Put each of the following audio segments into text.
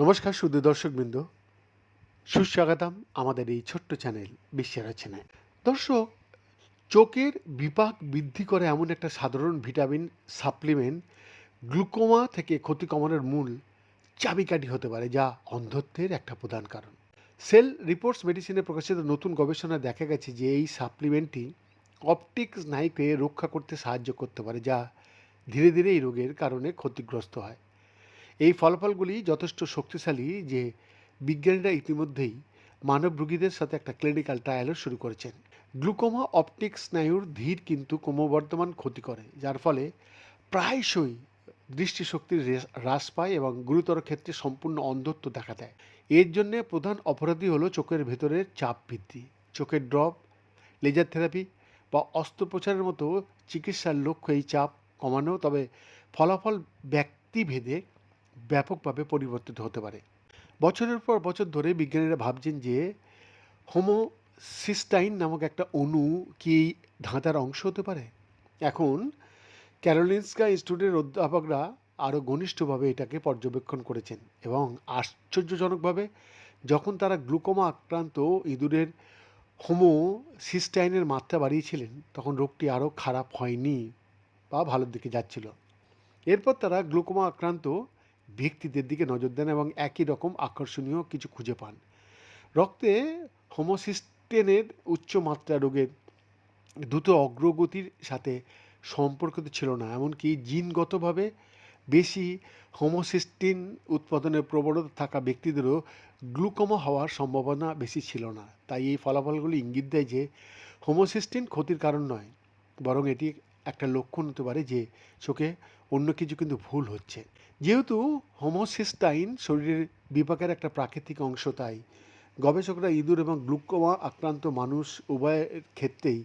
নমস্কার শুধু দর্শকবৃন্দ। সুস্বাগতম আমাদের এই ছোট্ট চ্যানেল বিশ্বের রচনায়। দর্শক, চোখের বিপাক বৃদ্ধি করে এমন একটা সাধারণ ভিটামিন, সাপ্লিমেন্ট, গ্লুকোমা থেকে ক্ষতি কমানোর মূল চাবিকাঠি হতে পারে, যা অন্ধত্বের একটা প্রধান কারণ। সেল রিপোর্টস মেডিসিনে প্রকাশিত নতুন গবেষণায় দেখা গেছে যে এই সাপ্লিমেন্টটি অপটিক স্নায়ুকে রক্ষা করতে সাহায্য করতে পারে, যা ধীরে ধীরে এই রোগের কারণে ক্ষতিগ্রস্ত হয়। এই ফলাফলগুলি যথেষ্ট শক্তিশালী যে বিজ্ঞানীরা ইতিমধ্যেই মানব রোগীদের সাথে একটা ক্লিনিক্যাল ট্রায়ালও শুরু করেছেন। গ্লুকোমা অপটিক স্নায়ুর ধীর কিন্তু ক্রমবর্ধমান ক্ষতি করে, যার ফলে প্রায়শই দৃষ্টিশক্তির হ্রাস পায় এবং গুরুতর ক্ষেত্রে সম্পূর্ণ অন্ধত্ব দেখা দেয়। এর জন্য প্রধান অপরাধী হলো চোখের ভেতরের চাপ বৃদ্ধি। চোখের ড্রপ লেজার থেরাপি বা অস্ত্রোপচারের মতো চিকিৎসার লক্ষ্য এই চাপ কমানো, তবে ফলাফল ব্যক্তিভেদে ব্যাপকভাবে পরিবর্তিত হতে পারে। বছরের পর বছর ধরে বিজ্ঞানীরা ভাবছেন যে হোমোসিস্টাইন নামক একটা অণু কি ধাঁধার অংশ হতে পারে? এখন ক্যারোলিনস্কা ইনস্টিটিউটের অধ্যাপকরা আরও ঘনিষ্ঠভাবে এটাকে পর্যবেক্ষণ করেছেন এবং আশ্চর্যজনকভাবে যখন তারা গ্লুকোমা আক্রান্ত ইঁদুরের হোমোসিস্টাইনের মাত্রা বাড়িয়েছিলেন, তখন রোগটি আরও খারাপ হয়নি বা ভালোর দিকে যাচ্ছিল। এরপর তারা গ্লুকোমা আক্রান্ত ব্যক্তিদের দিকে নজর দেন এবং একই রকম আকর্ষণীয় কিছু খুঁজে পান। রক্তে হোমোসিস্টেনের উচ্চ মাত্রা রোগের দ্রুত অগ্রগতির সাথে সম্পর্কিত ছিল না, এমনকি জিনগতভাবে বেশি হোমোসিস্টিন উৎপাদনের প্রবণতা থাকা ব্যক্তিদেরও গ্লুকোমা হওয়ার সম্ভাবনা বেশি ছিল না। তাই এই ফলাফলগুলি ইঙ্গিত দেয় যে হোমোসিস্টিন ক্ষতির কারণ নয়, বরং এটি একটা লক্ষণ হতে পারে যে চোখে অন্য কিছু কিন্তু ভুল হচ্ছে। যেহেতু হোমোসিস্টাইন শরীরের বিপাকের একটা প্রাকৃতিক অংশ, তাই গবেষকরা ইঁদুর এবং গ্লুকোমা আক্রান্ত মানুষ উভয়ের ক্ষেত্রেই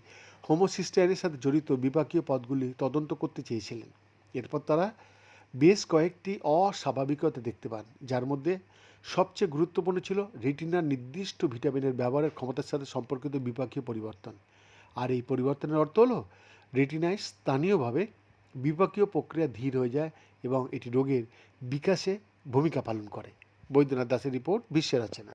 হোমোসিস্টাইনের সাথে জড়িত বিপাকীয় পদগুলি তদন্ত করতে চেয়েছিলেন। এরপর তারা বেশ কয়েকটি অস্বাভাবিকতা দেখতে পান, যার মধ্যে সবচেয়ে গুরুত্বপূর্ণ ছিল রেটিনার নির্দিষ্ট ভিটামিনের ব্যবহারের ক্ষমতার সাথে সম্পর্কিত বিপাকীয় পরিবর্তন। আর এই পরিবর্তনের অর্থ হলো, রেটিনায় স্থানীয়ভাবে বিপাকীয় প্রক্রিয়া ধীর হয়ে যায় এবং এটি রোগের বিকাশে ভূমিকা পালন করে। বৈদ্যনাথ দাসের রিপোর্ট বিশ্বের রচনা।